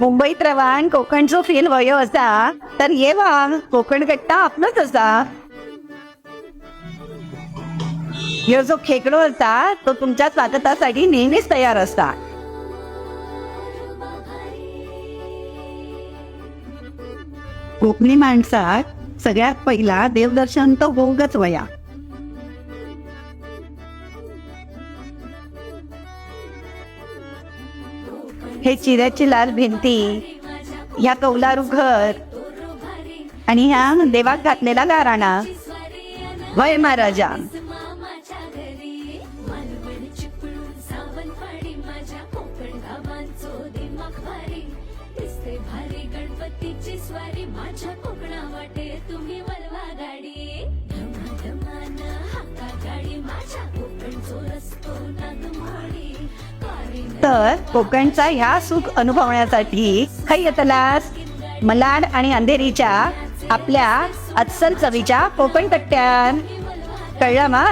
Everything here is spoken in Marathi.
मुंबईत रवान कोकणचो फील वयो असा तर ये वा कोकण कट्टा आपलोच असा. ह्यो जो खेकडो असा तो तुमच्या स्वागतासाठी नेहमीच तयार असता. कोकणी माणसाक सगळ्यात पहिला देवदर्शन तो भोगच वया. हे चिऱ्याची लाल भिंती ह्या कौलारू घर आणि ह्या देवाक घातलेला गाराणा. वय महाराजा. स्वारी माझ्या कोकणा वाटे तुम्ही वलवा गाडी धमाधमान हाका गाडी माझ्या कोकणचो रस्तो नागमोडी तर कोकणचा ह्या सुख अनुभवण्यासाठी खाई येतलास मलाड आणि अंधेरीच्या आपल्या अस्सल चवीच्या कोकण कट्ट्यान. कळलं मा